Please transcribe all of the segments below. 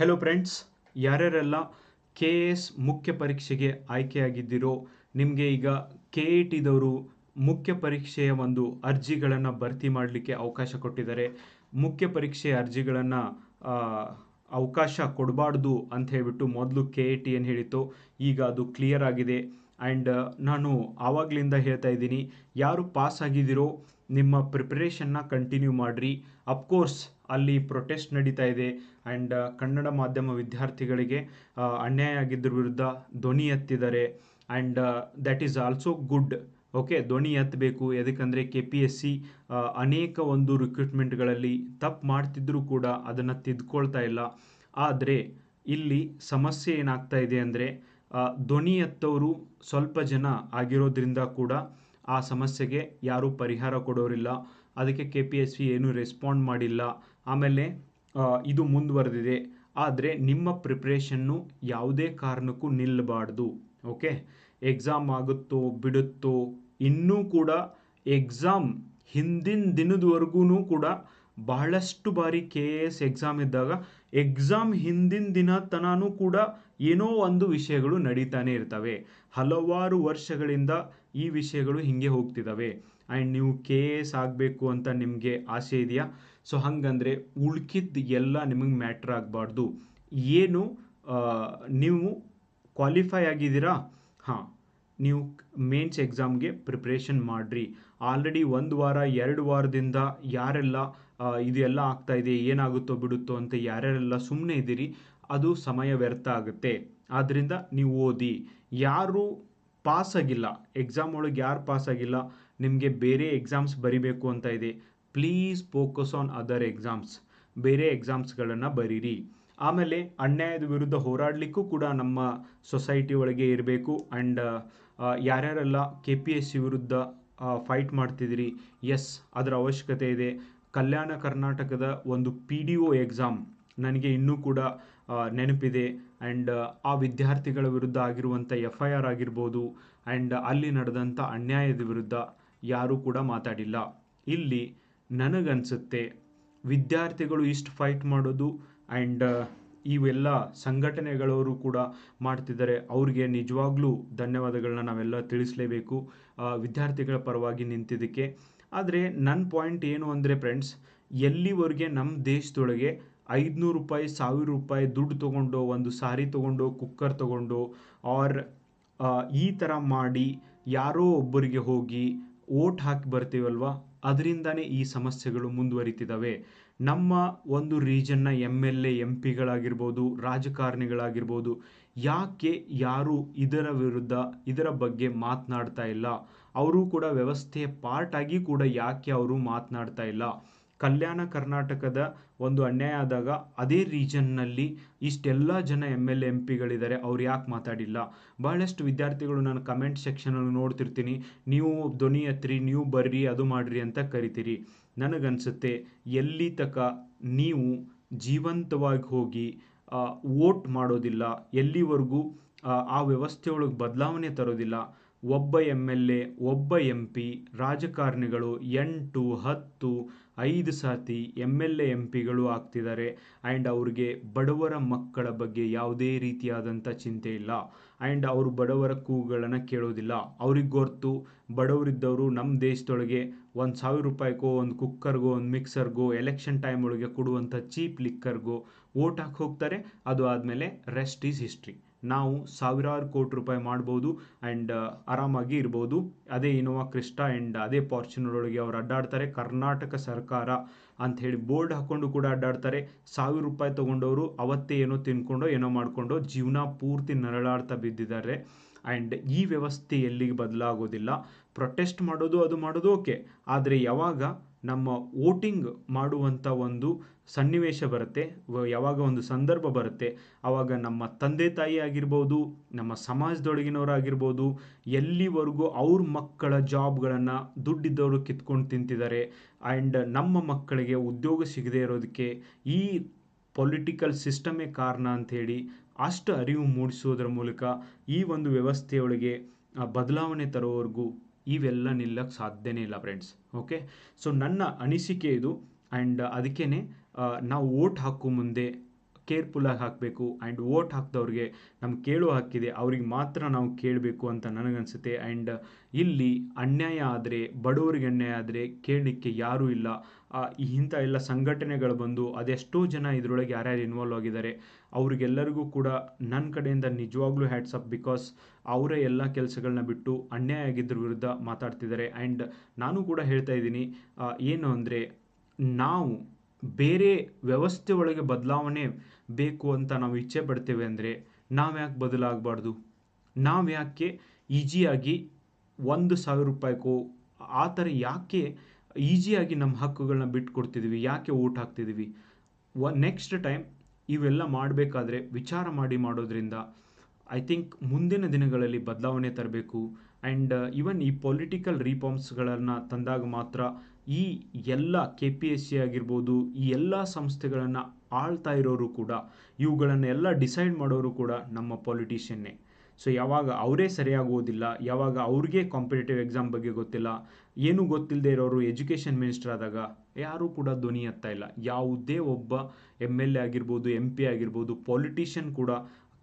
Hello friends ಯಾರ್ಯಾರೆಲ್ಲ K S ಮುಖ್ಯ ಪರೀಕ್ಷೆಗೆ ಆಯ್ಕೆಯಾಗಿದ್ದೀರೋ, ನಿಮಗೆ ಈಗ ಕೆ ಇ ಟಿದವರು ಮುಖ್ಯ ಪರೀಕ್ಷೆಯ ಒಂದು ಅರ್ಜಿಗಳನ್ನು ಭರ್ತಿ ಮಾಡಲಿಕ್ಕೆ ಅವಕಾಶ ಕೊಟ್ಟಿದ್ದಾರೆ. ಮುಖ್ಯ ಪರೀಕ್ಷೆಯ ಅರ್ಜಿಗಳನ್ನು ಅವಕಾಶ ಕೊಡಬಾರ್ದು ಅಂತ ಹೇಳಿಬಿಟ್ಟು ಮೊದಲು ಕೆ ಎ ಟಿ ಏನು ಹೇಳಿತ್ತು, ಈಗ ಅದು ಕ್ಲಿಯರ್ ಆಗಿದೆ. ಆ್ಯಂಡ್ ನಾನು ಆವಾಗಲಿಂದ ಹೇಳ್ತಾ ಇದ್ದೀನಿ, ಯಾರು ಪಾಸ್ ಆಗಿದ್ದೀರೋ, ನಿಮ್ಮ ಪ್ರಿಪ್ರೇಷನ್ನ ಕಂಟಿನ್ಯೂ ಮಾಡಿರಿ. ಅಫ್ಕೋರ್ಸ್ ಅಲ್ಲಿ ಪ್ರೊಟೆಸ್ಟ್ ನಡೀತಾ ಇದೆ. ಆ್ಯಂಡ್ ಕನ್ನಡ ಮಾಧ್ಯಮ ವಿದ್ಯಾರ್ಥಿಗಳಿಗೆ ಅನ್ಯಾಯ ಆಗಿದ್ದರ ವಿರುದ್ಧ ಧ್ವನಿ ಎತ್ತಿದ್ದಾರೆ. And that is also good okay ಧ್ವನಿ ಎತ್ತಬೇಕು. ಯಾಕಂದರೆ ಕೆ ಪಿ ಎಸ್ ಸಿ ಅನೇಕ ಒಂದು ರಿಕ್ರೂಟ್ಮೆಂಟ್ಗಳಲ್ಲಿ ತಪ್ಪು ಮಾಡ್ತಿದ್ರೂ ಕೂಡ ಅದನ್ನು ತಿದ್ಕೊಳ್ತಾ ಇಲ್ಲ. ಆದರೆ, ಇಲ್ಲಿ ಸಮಸ್ಯೆ ಏನಾಗ್ತಾ ಇದೆ ಅಂದರೆ ಧ್ವನಿ ಎತ್ತವರು ಸ್ವಲ್ಪ ಜನ ಆಗಿರೋದ್ರಿಂದ ಕೂಡ ಆ ಸಮಸ್ಯೆಗೆ ಯಾರೂ ಪರಿಹಾರ ಕೊಡೋರಿಲ್ಲ. ಅದಕ್ಕೆ ಕೆ ಪಿ ಎಸ್ ಸಿ ಏನೂ ರೆಸ್ಪಾಂಡ್ ಮಾಡಿಲ್ಲ. ಆಮೇಲೆ ಇದು ಮುಂದುವರೆದಿದೆ. ಆದರೆ ನಿಮ್ಮ ಪ್ರಿಪ್ರೇಷನ್ನು ಯಾವುದೇ ಕಾರಣಕ್ಕೂ ನಿಲ್ಲಬಾರ್ದು ಓಕೆ? ಎಕ್ಸಾಮ್ ಆಗುತ್ತೋ, ಬಿಡುತ್ತೋ, ಇನ್ನೂ ಕೂಡ ಎಕ್ಸಾಮ್ ಹಿಂದಿನ ದಿನದವರೆಗೂ ಕೂಡ ಬಹಳಷ್ಟು ಬಾರಿ ಕೆ ಎ ಎಸ್ ಎಕ್ಸಾಮ್ ಇದ್ದಾಗ ಎಕ್ಸಾಮ್ ಹಿಂದಿನ ದಿನ ತನೂ ಕೂಡ ಏನೋ ಒಂದು ವಿಷಯಗಳು ನಡೀತಾನೆ ಇರ್ತವೆ. ಹಲವಾರು ವರ್ಷಗಳಿಂದ ಈ ವಿಷಯಗಳು ಹಿಂಗೆ ಹೋಗ್ತಿದ್ದಾವೆ ಆ್ಯಂಡ್ ನೀವು ಕೆ ಎ ಎಸ್ ಆಗಬೇಕು ಅಂತ ನಿಮಗೆ ಆಸೆ ಇದೆಯಾ? ಸೊ, ಹಾಗಂದ್ರೆ ಉಳ್ಕಿದ್ದು ಎಲ್ಲ ನಿಮಗೆ ಮ್ಯಾಟ್ರ್ ಆಗಬಾರ್ದು. ಏನು ನೀವು ಕ್ವಾಲಿಫೈ ಆಗಿದ್ದೀರಾ? ಹಾಂ, ನೀವು ಮೇನ್ಸ್ ಎಕ್ಸಾಮ್ಗೆ ಪ್ರಿಪ್ರೇಷನ್ ಮಾಡಿರಿ. ಆಲ್ರೆಡಿ ಒಂದು ವಾರ, ಎರಡು ವಾರದಿಂದ ಯಾರೆಲ್ಲ ಇದೆಲ್ಲ ಆಗ್ತಾ ಇದೆ, ಏನಾಗುತ್ತೋ ಬಿಡುತ್ತೋ ಅಂತ ಯಾರ್ಯಾರೆಲ್ಲ ಸುಮ್ಮನೆ ಇದ್ದೀರಿ, ಅದು ಸಮಯ ವ್ಯರ್ಥ ಆಗುತ್ತೆ. ಆದ್ದರಿಂದ ನೀವು ಓದಿ. ಯಾರು ಪಾಸ್ ಆಗಿಲ್ಲ. ಎಕ್ಸಾಮ್ ಒಳಗೆ ಯಾರು ಪಾಸ್ ಆಗಿಲ್ಲ? ನಿಮಗೆ ಬೇರೆ ಎಕ್ಸಾಮ್ಸ್ ಬರಿಬೇಕು ಅಂತ ಇದೆ. Please focus on other exams ಬೇರೆ ಎಕ್ಸಾಮ್ಸ್ಗಳನ್ನು ಬರೀರಿ. ಆಮೇಲೆ ಅನ್ಯಾಯದ ವಿರುದ್ಧ ಹೋರಾಡಲಿಕ್ಕೂ ಕೂಡ ನಮ್ಮ ಸೊಸೈಟಿ ಒಳಗೆ ಇರಬೇಕು. ಆ್ಯಂಡ್ ಯಾರ್ಯಾರೆಲ್ಲ ಕೆ ಪಿ ಎಸ್ ಸಿ ವಿರುದ್ಧ ಫೈಟ್ ಮಾಡ್ತಿದ್ದೀರಿ ಎಸ್ ಅದರ ಅವಶ್ಯಕತೆ ಇದೆ. ಕಲ್ಯಾಣ ಕರ್ನಾಟಕದ ಒಂದು ಪಿ ಡಿ ಒ ಎಕ್ಸಾಮ್ ನನಗೆ ಇನ್ನೂ ಕೂಡ ನೆನಪಿದೆ. ಆ್ಯಂಡ್ ಆ ವಿದ್ಯಾರ್ಥಿಗಳ ವಿರುದ್ಧ ಆಗಿರುವಂಥ ಎಫ್ ಐ ಆರ್ ಆಗಿರ್ಬೋದು. ಆ್ಯಂಡ್ ಅಲ್ಲಿ ನಡೆದಂಥ ಅನ್ಯಾಯದ ವಿರುದ್ಧ. ಯಾರೂ ಕೂಡ ಮಾತಾಡಿಲ್ಲ. ಇಲ್ಲಿ ನನಗನ್ಸುತ್ತೆ, ವಿದ್ಯಾರ್ಥಿಗಳು ಇಷ್ಟು ಫೈಟ್ ಮಾಡೋದು ಆ್ಯಂಡ್ ಇವೆಲ್ಲ ಸಂಘಟನೆಗಳವರು ಕೂಡ ಮಾಡ್ತಿದ್ದಾರೆ. ಅವ್ರಿಗೆ ನಿಜವಾಗ್ಲೂ ಧನ್ಯವಾದಗಳನ್ನ ನಾವೆಲ್ಲ ತಿಳಿಸಲೇಬೇಕು ವಿದ್ಯಾರ್ಥಿಗಳ ಪರವಾಗಿ ನಿಂತಿದ್ದಕ್ಕೆ. ಆದರೆ ನನ್ನ ಪಾಯಿಂಟ್ ಏನು ಅಂದರೆ ಫ್ರೆಂಡ್ಸ್ ಎಲ್ಲಿವರೆಗೆ ನಮ್ಮ ದೇಶದೊಳಗೆ ಐದುನೂರು ರೂಪಾಯಿ, ಸಾವಿರ ರೂಪಾಯಿ ದುಡ್ಡು ತೊಗೊಂಡು, ಒಂದು ಸಾರಿ ತೊಗೊಂಡು, ಕುಕ್ಕರ್ ತೊಗೊಂಡು ಆರ್ ಈ ಥರ ಮಾಡಿ ಯಾರೋ ಒಬ್ಬರಿಗೆ ಹೋಗಿ ಓಟ್ ಹಾಕಿ ಬರ್ತೀವಲ್ವಾ? ಅದರಿಂದನೇ ಈ ಸಮಸ್ಯೆಗಳು ಮುಂದುವರಿತಿದ್ದಾವೆ ನಮ್ಮ ಒಂದು ರೀಜನ್ನ ಎಂ ಎಲ್ ಎ, ಎಂ ಪಿಗಳಾಗಿರ್ಬೋದು, ರಾಜಕಾರಣಿಗಳಾಗಿರ್ಬೋದು, ಯಾಕೆ ಯಾರು ಇದರ ವಿರುದ್ಧ, ಇದರ ಬಗ್ಗೆ ಮಾತನಾಡ್ತಾ ಇಲ್ಲ? ಅವರು ಕೂಡ ವ್ಯವಸ್ಥೆಯ ಪಾರ್ಟ್ ಆಗಿ ಕೂಡ ಯಾಕೆ ಅವರು ಮಾತನಾಡ್ತಾ ಇಲ್ಲ? ಕಲ್ಯಾಣ ಕರ್ನಾಟಕದ ಒಂದು ಅನ್ಯಾಯ ಆದಾಗ ಅದೇ ರೀಜನ್ನಲ್ಲಿ ಇಷ್ಟೆಲ್ಲ ಜನ ಎಂ ಎಲ್ ಎಂ ಪಿಗಳಿದ್ದಾರೆ. ಅವ್ರು ಯಾಕೆ ಮಾತಾಡಿಲ್ಲ? ಬಹಳಷ್ಟು ವಿದ್ಯಾರ್ಥಿಗಳು ನಾನು ಕಮೆಂಟ್ ಸೆಕ್ಷನಲ್ಲಿ ನೋಡ್ತಿರ್ತೀನಿ. ನೀವು ಧ್ವನಿ ಎತ್ತಿರಿ ನೀವು ಬರ್ರಿ ಅದು ಮಾಡ್ರಿ ಅಂತ ಕರಿತೀರಿ. ನನಗನ್ಸುತ್ತೆ ಎಲ್ಲಿ ತಕ ನೀವು ಜೀವಂತವಾಗಿ ಹೋಗಿ ವೋಟ್ ಮಾಡೋದಿಲ್ಲ ಎಲ್ಲಿವರೆಗೂ ಆ, ವ್ಯವಸ್ಥೆಯೊಳಗೆ ಬದಲಾವಣೆ ತರೋದಿಲ್ಲ. ಒಬ್ಬ ಎಂ ಎಲ್ ಎ ಒಬ್ಬ ಎಂ ಪಿ ರಾಜಕಾರಣಿಗಳು ಎಂಟು ಹತ್ತು ಐದು ಸಾತಿ ಎಂ ಎಲ್ ಎ ಎಂ ಪಿಗಳು ಆಗ್ತಿದ್ದಾರೆ. ಆ್ಯಂಡ್ ಅವ್ರಿಗೆ ಬಡವರ ಮಕ್ಕಳ ಬಗ್ಗೆ ಯಾವುದೇ ರೀತಿಯಾದಂಥ ಚಿಂತೆ ಇಲ್ಲ. ಆ್ಯಂಡ್ ಅವರು ಬಡವರ ಕೂಗುಗಳನ್ನು ಕೇಳೋದಿಲ್ಲ. ಅವ್ರಿಗೆ ಗೊತ್ತು, ಬಡವರಿದ್ದವರು ನಮ್ಮ ದೇಶದೊಳಗೆ ಒಂದು ಸಾವಿರ ರೂಪಾಯಿಗೋ, ಒಂದು ಕುಕ್ಕರ್ಗೋ, ಒಂದು ಮಿಕ್ಸರ್ಗೋ, ಎಲೆಕ್ಷನ್ ಟೈಮ್ ಒಳಗೆ ಕೊಡುವಂಥ ಚೀಪ್ ಲಿಕ್ಕರ್ಗೋ ಓಟ್ ಹಾಕಿ ಹೋಗ್ತಾರೆ. ಅದು ಆದಮೇಲೆ ರೆಸ್ಟ್ ಈಸ್ ಹಿಸ್ಟ್ರಿ ನಾವು ಸಾವಿರಾರು ಕೋಟಿ ರೂಪಾಯಿ ಮಾಡ್ಬೋದು ಆ್ಯಂಡ್ ಆರಾಮಾಗಿ ಇರ್ಬೋದು. ಅದೇ ಇನೋವಾ ಕ್ರಿಸ್ಟಾ ಆ್ಯಂಡ್ ಅದೇ ಫಾರ್ಚುನರ್ ಒಳಗೆ ಅವ್ರು ಅಡ್ಡಾಡ್ತಾರೆ. ಕರ್ನಾಟಕ ಸರ್ಕಾರ ಅಂತ ಹೇಳಿ ಬೋರ್ಡ್ ಹಾಕ್ಕೊಂಡು ಕೂಡ ಅಡ್ಡಾಡ್ತಾರೆ. ಸಾವಿರ ರೂಪಾಯಿ ತೊಗೊಂಡವರು ಅವತ್ತೇ ಏನೋ ತಿನ್ಕೊಂಡು ಏನೋ ಮಾಡಿಕೊಂಡು ಜೀವನ ಪೂರ್ತಿ ನರಳಾಡ್ತಾ ಬಿದ್ದಿದ್ದಾರೆ. ಆ್ಯಂಡ್ ಈ ವ್ಯವಸ್ಥೆ ಎಲ್ಲಿಗೆ ಬದಲಾಗೋದಿಲ್ಲ. ಪ್ರೊಟೆಸ್ಟ್ ಮಾಡೋದು ಅದು ಮಾಡೋದು ಓಕೆ ಆದರೆ ಯಾವಾಗ ನಮ್ಮ ವೋಟಿಂಗ್ ಮಾಡುವಂಥ ಒಂದು ಸನ್ನಿವೇಶ ಬರುತ್ತೆ. ಯಾವಾಗ ಒಂದು ಸಂದರ್ಭ ಬರುತ್ತೆ. ಆವಾಗ ನಮ್ಮ ತಂದೆ ತಾಯಿ ಆಗಿರ್ಬೋದು, ನಮ್ಮ ಸಮಾಜದೊಳಗಿನವರಾಗಿರ್ಬೋದು, ಎಲ್ಲಿವರೆಗೂ ಅವ್ರ ಮಕ್ಕಳ ಜಾಬ್ಗಳನ್ನು ದುಡ್ಡಿದ್ದವರು ಕಿತ್ಕೊಂಡು ತಿಂತಿದ್ದಾರೆ. ಆ್ಯಂಡ್ ನಮ್ಮ ಮಕ್ಕಳಿಗೆ ಉದ್ಯೋಗ ಸಿಗದೇ ಇರೋದಕ್ಕೆ ಈ ಪೊಲಿಟಿಕಲ್ ಸಿಸ್ಟಮೇ ಕಾರಣ ಅಂಥೇಳಿ ಅಷ್ಟು ಅರಿವು ಮೂಡಿಸೋದ್ರ ಮೂಲಕ ಈ ಒಂದು ವ್ಯವಸ್ಥೆಯೊಳಗೆ ಬದಲಾವಣೆ ತರೋವರೆಗೂ ಇವೆಲ್ಲ ನಿಲ್ಲಕ್ಕೆ ಸಾಧ್ಯನೇ ಇಲ್ಲ ಫ್ರೆಂಡ್ಸ್ ಓಕೆ ಸೊ ನನ್ನ ಅನಿಸಿಕೆ ಇದು ಆ್ಯಂಡ್ ಅದಕ್ಕೇ ನಾವು ಓಟ್ ಹಾಕೋ ಮುಂದೆ ಕೇರ್ಫುಲ್ಲಾಗಿ ಹಾಕಬೇಕು ಆ್ಯಂಡ್ ಓಟ್ ಹಾಕಿದವ್ರಿಗೆ ನಮ್ಗೆ ಕೇಳೋ ಹಾಕಿದೆ, ಅವ್ರಿಗೆ ಮಾತ್ರ ನಾವು ಕೇಳಬೇಕು ಅಂತ ನನಗನ್ಸುತ್ತೆ. ಆ್ಯಂಡ್ ಇಲ್ಲಿ ಅನ್ಯಾಯ ಆದರೆ, ಬಡವರಿಗೆ ಅನ್ಯಾಯ ಆದರೆ ಕೇಳಲಿಕ್ಕೆ ಯಾರೂ ಇಲ್ಲ. ಇಂಥ ಎಲ್ಲ ಸಂಘಟನೆಗಳು ಬಂದು ಅದೆಷ್ಟೋ ಜನ ಇದರೊಳಗೆ ಯಾರ್ಯಾರು ಇನ್ವಾಲ್ವ್ ಆಗಿದ್ದಾರೆ, ಅವ್ರಿಗೆಲ್ಲರಿಗೂ ಕೂಡ ನನ್ನ ಕಡೆಯಿಂದ ನಿಜವಾಗ್ಲೂ ಹ್ಯಾಟ್ಸ್ ಅಪ್ ಬಿಕಾಸ್ ಅವರೇ ಎಲ್ಲ ಕೆಲಸಗಳನ್ನ ಬಿಟ್ಟು ಅನ್ಯಾಯ ಆಗಿದ್ರ ವಿರುದ್ಧ ಮಾತಾಡ್ತಿದ್ದಾರೆ. ಆ್ಯಂಡ್ ನಾನು ಕೂಡ ಹೇಳ್ತಾ ಇದ್ದೀನಿ ಏನು ಅಂದರೆ ನಾವು ಬೇರೆ ವ್ಯವಸ್ಥೆ ಒಳಗೆ ಬದಲಾವಣೆ ಬೇಕು ಅಂತ ನಾವು ಇಚ್ಛೆ ಪಡ್ತೇವೆ ಅಂದರೆ ನಾವು ಯಾಕೆ ಬದಲಾಗಬಾರ್ದು? ನಾವು ಯಾಕೆ ಈಜಿಯಾಗಿ ಒಂದು ಸಾವಿರ ರೂಪಾಯಿಗೂ ಆ ಥರ ಯಾಕೆ ಈಜಿಯಾಗಿ ನಮ್ಮ ಹಕ್ಕುಗಳನ್ನ ಬಿಟ್ಟು ಕೊಡ್ತಿದ್ದೀವಿ ಯಾಕೆ ಓಟ್ ಹಾಕ್ತಿದ್ದೀವಿ ವ ನೆಕ್ಸ್ಟ್ ಟೈಮ್ ಇವೆಲ್ಲ ಮಾಡಬೇಕಾದ್ರೆ ವಿಚಾರ ಮಾಡಿ ಮಾಡೋದ್ರಿಂದ ಐ ಥಿಂಕ್ ಮುಂದಿನ ದಿನಗಳಲ್ಲಿ ಬದಲಾವಣೆ ತರಬೇಕು. ಆ್ಯಂಡ್ ಈವನ್ ಈ ಪೊಲಿಟಿಕಲ್ ರಿಫಾರ್ಮ್ಸ್ಗಳನ್ನು ತಂದಾಗ ಮಾತ್ರ ಈ ಎಲ್ಲ ಕೆ ಪಿ ಎಸ್ ಸಿ ಆಗಿರ್ಬೋದು, ಈ ಎಲ್ಲ ಸಂಸ್ಥೆಗಳನ್ನು ಆಳ್ತಾ ಇರೋರು ಕೂಡ, ಇವುಗಳನ್ನೆಲ್ಲ ಡಿಸೈಡ್ ಮಾಡೋರು ಕೂಡ ನಮ್ಮ ಪೊಲಿಟಿಷಿಯನ್ನೇ ಸೊ ಯಾವಾಗ ಅವರೇ ಸರಿಯಾಗುವುದಿಲ್ಲ, ಯಾವಾಗ ಅವ್ರಿಗೆ ಕಾಂಪಿಟೇಟಿವ್ ಎಕ್ಸಾಮ್ ಬಗ್ಗೆ ಗೊತ್ತಿಲ್ಲ, ಏನೂ ಗೊತ್ತಿಲ್ಲದೆ ಇರೋರು ಎಜುಕೇಷನ್ ಮಿನಿಸ್ಟರ್ ಆದಾಗ ಯಾರೂ ಕೂಡ ಧ್ವನಿ ಎತ್ತಾ ಇಲ್ಲ. ಯಾವುದೇ ಒಬ್ಬ ಎಂ ಎಲ್ ಎ ಆಗಿರ್ಬೋದು ಎಂ ಪಿ ಆಗಿರ್ಬೋದು ಪೊಲಿಟಿಷಿಯನ್ ಕೂಡ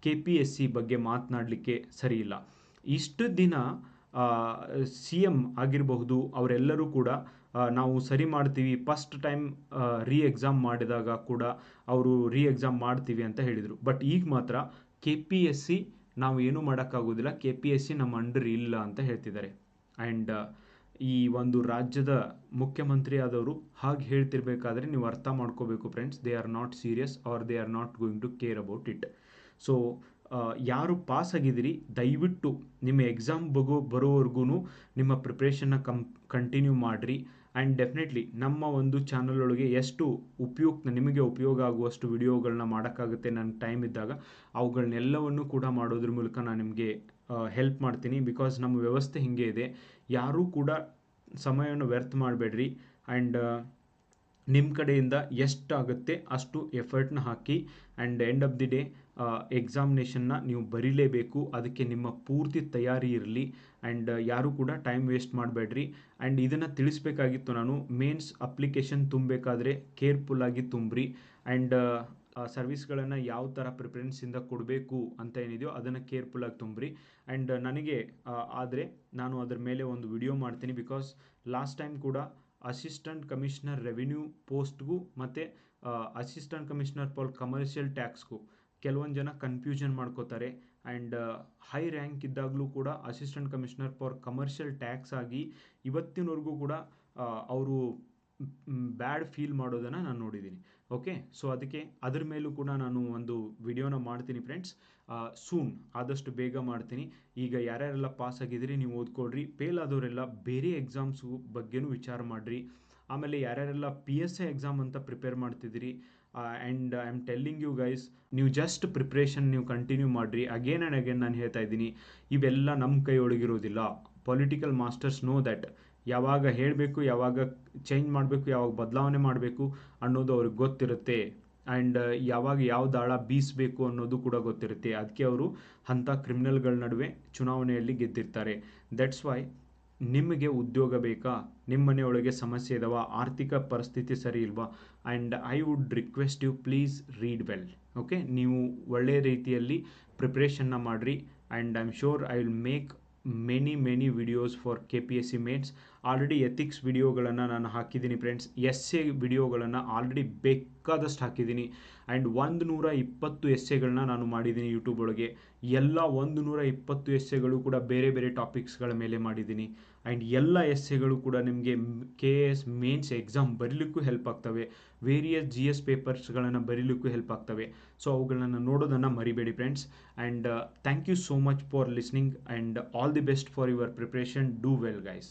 ಕೆ ಪಿ ಎಸ್ ಸಿ ಬಗ್ಗೆ ಮಾತನಾಡಲಿಕ್ಕೆ ಸರಿ ಇಲ್ಲ. ಇಷ್ಟು ದಿನ ಸಿ ಎಂ ಆಗಿರಬಹುದು, ಅವರೆಲ್ಲರೂ ಕೂಡ ನಾವು ಸರಿ ಮಾಡ್ತೀವಿ ಫಸ್ಟ್ ಟೈಮ್ ರೀ ಎಕ್ಸಾಮ್ ಮಾಡಿದಾಗ ಕೂಡ ಅವರು ರೀ ಎಕ್ಸಾಮ್ ಮಾಡ್ತೀವಿ ಅಂತ ಹೇಳಿದರು. ಬಟ್ ಈಗ ಮಾತ್ರ ಕೆ ಪಿ ಎಸ್ ಸಿ ನಾವು ಏನೂ ಮಾಡೋಕ್ಕಾಗೋದಿಲ್ಲ ಕೆ ಪಿ ಎಸ್ ಸಿ ನಮ್ಮ ಅಂಡರ್ ಇಲ್ಲ ಅಂತ ಹೇಳ್ತಿದ್ದಾರೆ. ಆ್ಯಂಡ್ ಈ ಒಂದು ರಾಜ್ಯದ ಮುಖ್ಯಮಂತ್ರಿ ಆದವರು ಹಾಗೆ ಹೇಳ್ತಿರ್ಬೇಕಾದ್ರೆ ನೀವು ಅರ್ಥ ಮಾಡ್ಕೋಬೇಕು friends they are not serious are they are not going to care about it so ಯಾರು ಪಾಸ್ ಆಗಿದ್ದೀರಿ, ದಯವಿಟ್ಟು ನಿಮ್ಮ ಎಕ್ಸಾಮ್ ಬಗೋ ಬರೋವರೆಗೂ ನಿಮ್ಮ ಪ್ರಿಪ್ರೇಷನ್ನ ಕಂ ಕಂಟಿನ್ಯೂ ಮಾಡಿರಿ. ಆ್ಯಂಡ್ ಡೆಫಿನೆಟ್ಲಿ ನಮ್ಮ ಒಂದು ಚಾನಲ್ ಒಳಗೆ ಎಷ್ಟು ಉಪಯುಕ್ತ, ನಿಮಗೆ ಉಪಯೋಗ ಆಗುವಷ್ಟು ವಿಡಿಯೋಗಳನ್ನ ಮಾಡೋಕ್ಕಾಗುತ್ತೆ ನನ್ನ ಟೈಮ್ ಇದ್ದಾಗ, ಅವುಗಳನ್ನೆಲ್ಲವನ್ನು ಕೂಡ ಮಾಡೋದ್ರ ಮೂಲಕ ನಾನು ನಿಮಗೆ ಹೆಲ್ಪ್ ಮಾಡ್ತೀನಿ. ಬಿಕಾಸ್ ನಮ್ಮ ವ್ಯವಸ್ಥೆ ಹೀಗೆ ಇದೆ. ಯಾರೂ ಕೂಡ ಸಮಯವನ್ನು ವ್ಯರ್ಥ ಮಾಡಬೇಡ್ರಿ. ಆ್ಯಂಡ್ ನಿಮ್ಮ ಕಡೆಯಿಂದ ಎಷ್ಟಾಗುತ್ತೆ ಅಷ್ಟು ಎಫರ್ಟ್ನ ಹಾಕಿ. And end of the day ಎಕ್ಸಾಮಿನೇಷನ್ನ ನೀವು ಬರೀಲೇಬೇಕು. ಅದಕ್ಕೆ ನಿಮ್ಮ ಪೂರ್ತಿ ತಯಾರಿ ಇರಲಿ. ಆ್ಯಂಡ್ ಯಾರೂ ಕೂಡ ಟೈಮ್ ವೇಸ್ಟ್ ಮಾಡಬೇಡ್ರಿ. ಆ್ಯಂಡ್ ಇದನ್ನು ತಿಳಿಸ್ಬೇಕಾಗಿತ್ತು ನಾನು. ಮೇನ್ಸ್ ಅಪ್ಲಿಕೇಶನ್ ತುಂಬಬೇಕಾದ್ರೆ ಕೇರ್ಫುಲ್ಲಾಗಿ ತುಂಬ್ರಿ. ಆ್ಯಂಡ್ ಸರ್ವಿಸ್ಗಳನ್ನು ಯಾವ ಥರ ಪ್ರಿಫರೆನ್ಸಿಂದ ಕೊಡಬೇಕು ಅಂತ ಏನಿದೆಯೋ ಅದನ್ನು ಕೇರ್ಫುಲ್ಲಾಗಿ ತುಂಬ್ರಿ. ಆ್ಯಂಡ್ ನನಗೆ ಆದರೆ ನಾನು ಅದರ ಮೇಲೆ ಒಂದು ವಿಡಿಯೋ ಮಾಡ್ತೀನಿ. ಬಿಕಾಸ್ ಲಾಸ್ಟ್ ಟೈಮ್ ಕೂಡ ಅಸಿಸ್ಟೆಂಟ್ ಕಮಿಷನರ್ ರೆವಿನ್ಯೂ ಪೋಸ್ಟ್ಗೂ ಮತ್ತು ಅಸಿಸ್ಟೆಂಟ್ ಕಮಿಷನರ್ ಫಾರ್ ಕಮರ್ಷಿಯಲ್ ಟ್ಯಾಕ್ಸ್ಗೂ ಕೆಲವೊಂದು ಜನ ಕನ್ಫ್ಯೂಷನ್ ಮಾಡ್ಕೋತಾರೆ. ಆ್ಯಂಡ್ ಹೈ ರ್ಯಾಂಕ್ ಇದ್ದಾಗಲೂ ಕೂಡ assistant commissioner for commercial tax ಆಗಿ ಇವತ್ತಿನವರೆಗೂ ಕೂಡ ಅವರು ಬ್ಯಾಡ್ ಫೀಲ್ ಮಾಡೋದನ್ನು ನಾನು ನೋಡಿದ್ದೀನಿ ಓಕೆ ಸೊ ಅದಕ್ಕೆ ಅದ್ರ ಮೇಲೂ ಕೂಡ ನಾನು ಒಂದು ವಿಡಿಯೋನ ಮಾಡ್ತೀನಿ ಫ್ರೆಂಡ್ಸ್ ಸೂನ್ ಆದಷ್ಟು ಬೇಗ ಮಾಡ್ತೀನಿ. ಈಗ ಯಾರ್ಯಾರೆಲ್ಲ ಪಾಸ್ ಆಗಿದ್ದೀರಿ, ನೀವು ಓದ್ಕೊಳ್ರಿ. ಫೇಲ್ ಆದವರೆಲ್ಲ ಬೇರೆ ಎಕ್ಸಾಮ್ಸು ಬಗ್ಗೆನೂ ವಿಚಾರ ಮಾಡಿರಿ. ಆಮೇಲೆ ಯಾರ್ಯಾರೆಲ್ಲ ಪಿ ಎಸ್ ಎ ಎಕ್ಸಾಮ್ ಅಂತ ಪ್ರಿಪೇರ್ ಮಾಡ್ತಿದ್ದೀರಿ and I am telling you guys ನೀವು ಜಸ್ಟ್ ಪ್ರಿಪ್ರೇಷನ್ ನೀವು ಕಂಟಿನ್ಯೂ ಮಾಡಿರಿ. ಅಗೇನ್ ಆ್ಯಂಡ್ ಅಗೇನ್ ನಾನು ಹೇಳ್ತಾ ಇದ್ದೀನಿ, ಇವೆಲ್ಲ ನಮ್ಮ ಕೈ ಒಳಗಿರೋದಿಲ್ಲ ಪೊಲಿಟಿಕಲ್ ಮಾಸ್ಟರ್ಸ್ ನೋ ದ್ಯಾಟ್ ಯಾವಾಗ ಹೇಳಬೇಕು, ಯಾವಾಗ ಚೇಂಜ್ ಮಾಡಬೇಕು, ಯಾವಾಗ ಬದಲಾವಣೆ ಮಾಡಬೇಕು ಅನ್ನೋದು ಅವ್ರಿಗೆ ಗೊತ್ತಿರುತ್ತೆ. ಆ್ಯಂಡ್ ಯಾವಾಗ ಯಾವ ದಾಳ ಬೀಸಬೇಕು ಅನ್ನೋದು ಕೂಡ ಗೊತ್ತಿರುತ್ತೆ. ಅದಕ್ಕೆ ಅವರು ಅಂಥ ಕ್ರಿಮಿನಲ್ಗಳ ನಡುವೆ ಚುನಾವಣೆಯಲ್ಲಿ ಗೆದ್ದಿರ್ತಾರೆ. ದಟ್ಸ್ ವೈ ನಿಮಗೆ ಉದ್ಯೋಗ ಬೇಕಾ? ನಿಮ್ಮ ಮನೆಯೊಳಗೆ ಸಮಸ್ಯೆ ಇದಾವ? ಆರ್ಥಿಕ ಪರಿಸ್ಥಿತಿ ಸರಿ ಇಲ್ವಾ? And I would request you please read well okay ನೀವು ಒಳ್ಳೆಯ ರೀತಿಯಲ್ಲಿ ಪ್ರಿಪ್ರೇಷನ್ನ ಮಾಡಿರಿ. And I am sure I will make many many videos for K P S C mates already ethics ವಿಡಿಯೋಗಳನ್ನು ನಾನು ಹಾಕಿದ್ದೀನಿ ಫ್ರೆಂಡ್ಸ್ ಎಸ್ ಎ ವಿಡಿಯೋಗಳನ್ನು ಆಲ್ರೆಡಿ ಬೇಕಾದಷ್ಟು ಹಾಕಿದ್ದೀನಿ. ಆ್ಯಂಡ್ ಒಂದು ನೂರ ಇಪ್ಪತ್ತು ಎಸ್ಸೆಗಳನ್ನ ನಾನು ಮಾಡಿದ್ದೀನಿ ಯೂಟ್ಯೂಬ್ ಒಳಗೆ. ಎಲ್ಲ ಒಂದು ನೂರ ಇಪ್ಪತ್ತು ಎಸ್ಸೆಗಳು ಕೂಡ ಬೇರೆ ಬೇರೆ ಟಾಪಿಕ್ಸ್ಗಳ ಮೇಲೆ ಮಾಡಿದ್ದೀನಿ. ಆ್ಯಂಡ್ ಎಲ್ಲ ಎಸ್ಸೆಗಳು ಕೂಡ ನಿಮಗೆ ಕೆ ಎಸ್ ಮೇನ್ಸ್ ಎಕ್ಸಾಮ್ ಬರೀಲಿಕ್ಕೂ ಹೆಲ್ಪ್ ಆಗ್ತವೆ. ವೇರಿಯಸ್ ಜಿ ಎಸ್ ಪೇಪರ್ಸ್ಗಳನ್ನು ಬರೀಲಿಕ್ಕೂ ಹೆಲ್ಪ್ ಆಗ್ತವೆ. ಸೊ ಅವುಗಳನ್ನು ನೋಡೋದನ್ನು ಮರಿಬೇಡಿ friends and thank you so much for listening and all the best for your preparation do well guys